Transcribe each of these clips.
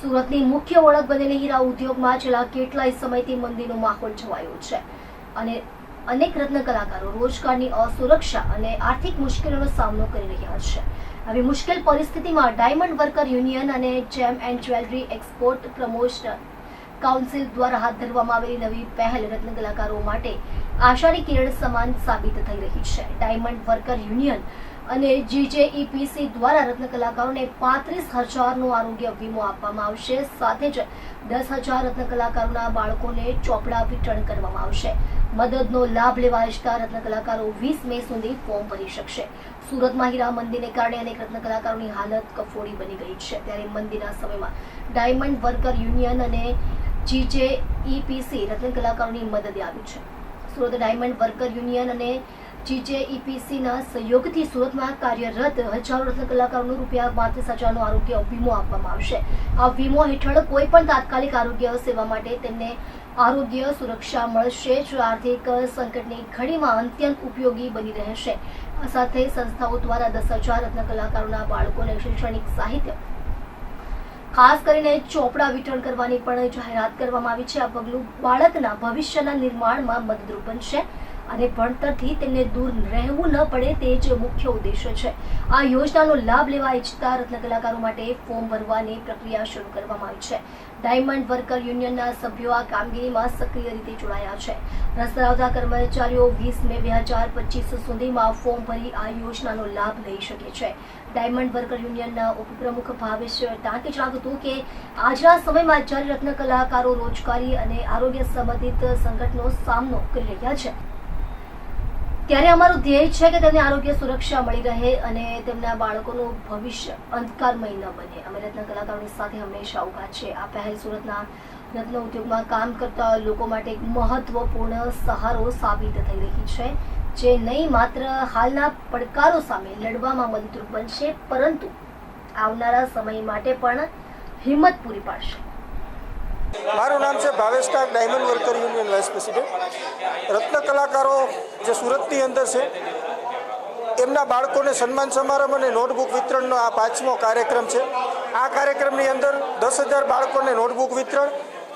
સુરતની મુખ્ય ઓળખ બનેલી હીરા ઉદ્યોગમાં છેલ્લા કેટલાય સમયથી મંદીનો માહોલ છવાયો છે. અને અનેક રત્ન કલાકારો રોજગારની અસુરક્ષા અને આર્થિક મુશ્કેલીનો સામનો કરી રહ્યા છે. આવી મુશ્કેલ પરિસ્થિતિમાં ડાયમંડ વર્કર યુનિયન અને gem and jewellery export promotion council દ્વારા હાથ ધરવામાં આવેલી નવી પહેલ રત્ન કલાકારો માટે આશાની કિરણ સમાન સાબિત થઈ રહી છે. ડાયમંડ વર્કર યુનિયન અને જીજેઈપીસી દ્વારા રત્ન કલાકારોને પાંત્રીસ હજારનો આરોગ્ય વીમો આપવામાં આવશે. સાથે જ દસ હજાર રત્ન કલાકારોના બાળકોને ચોપડા વિતરણ કરવામાં આવશે. મદદનો લાભ લેવા ઇચ્છતા રત્ન કલાકારો વીસ મે સુધી ફોર્મ ભરી શકશે. સુરતમાં હીરા મંદિરને કારણે અનેક રત્ન કલાકારોની હાલત કફોડી બની ગઈ છે. ત્યારે મંદિરના સમયમાં ડાયમંડ વર્કર યુનિયન અને જીજેઈપીસી રત્ન કલાકારોની મદદે આવ્યું છે. સુરત ડાયમંડ વર્કર યુનિયન અને જીજેઈપીસીના સહયોગથી સુરતમાં કાર્યરત હજારો રત્ન કલાકારોનો રૂપિયા પાંત્રીસ હજારનો આરોગ્ય વીમો આપવામાં આવશે. આ વીમો હેઠળ કોઈ પણ તાત્કાલિક આરોગ્ય સેવા માટે તેમને આરોગ્ય સુરક્ષા મળશે. જ આર્થિક સંકટની ઘડીમાં અત્યંત ઉપયોગી બની રહેશે. સાથે સંસ્થાઓ દ્વારા દસ હજાર રત્ન કલાકારોના બાળકોને શૈક્ષણિક સાહિત્ય, ખાસ કરીને ચોપડા વિતરણ કરવાની પણ જાહેરાત કરવામાં આવી છે. આ પગલું બાળકના ભવિષ્યના નિર્માણમાં મદદરૂપ બનશે. અને ભણતરથી તેમને દૂર રહેવું ન પડે તે જ મુખ્ય ઉદ્દેશ્ય છે. આ યોજનાનો લાભ લેવા ઈચ્છતા રત્ન કલાકારો માટે ફોર્મ ભરવાની પ્રક્રિયા શરૂ કરવામાં આવી છે. ડાયમંડ વર્કર યુનિયનના સભ્યો આ કામગીરીમાં સક્રિય રીતે જોડાયા છે. રસ કર્મચારીઓ વીસ મે બે હજાર પચીસ સુધીમાં ફોર્મ ભરી આ યોજનાનો લાભ લઈ શકે છે. ડાયમંડ વર્કર યુનિયનના ઉપપ્રમુખ ભાવેશ ટાંકે જણાવ્યું હતું કે આજના સમયમાં જ્યારે રત્ન કલાકારો રોજગારી અને આરોગ્ય સંબંધિત સંકટનો સામનો કરી રહ્યા છે ત્યારે અમારું ધ્યેય છે કે તેમને આરોગ્ય સુરક્ષા મળી રહે અને તેમના બાળકોનું ભવિષ્ય અંધકારમય ન બને. અમે રત્ન કલાકારોની સાથે હંમેશા ઊભા છે. આ પહેલ સુરતના રત્ન ઉદ્યોગમાં કામ કરતા લોકો માટે એક મહત્વપૂર્ણ સહારો સાબિત થઈ રહી છે, જે નહીં માત્ર હાલના પડકારો સામે લડવામાં મદદરૂપ બનશે, પરંતુ આવનારા સમય માટે પણ હિંમત પૂરી પાડશે. મારું નામ છે Bhavesh Kak, diamond worker union vice president. રત્ન કલાકારો જે સુરતની અંદર છે, એમના બાળકોને સન્માન સમારંભ અને નોટબુક વિતરણનો આ પાંચમો કાર્યક્રમ છે. આ કાર્યક્રમની અંદર દસ હજાર બાળકોને નોટબુક વિતરણ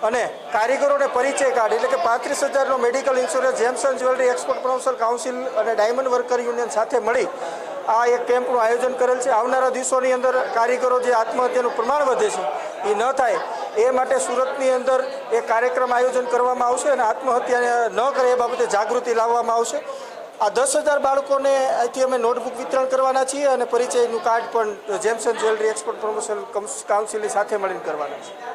અને કારીગરોને પરિચય કાર્ડ, એટલે કે પાંત્રીસ હજારનો medical insurance gems and jewellery export promotion council અને ડાયમંડ વર્કર યુનિયન સાથે મળી આ એક કેમ્પનું આયોજન કરેલ છે. આવનારા દિવસોની અંદર કારીગરો જે આત્મહત્યાનું પ્રમાણ વધે છે, એ ન થાય. એ માટે સુરતની અંદર એ કાર્યક્રમ આયોજન કરવામાં આવશે અને આત્મહત્યા ન કરે એ બાબતે જાગૃતિ લાવવામાં આવશે. આ દસ હજાર બાળકોને અહીંથી અમે નોટબુક વિતરણ કરવાના છીએ અને પરિચયનું કાર્ડ પણ gems and jewellery export promotion કાઉન્સિલની સાથે મળીને કરવાના છે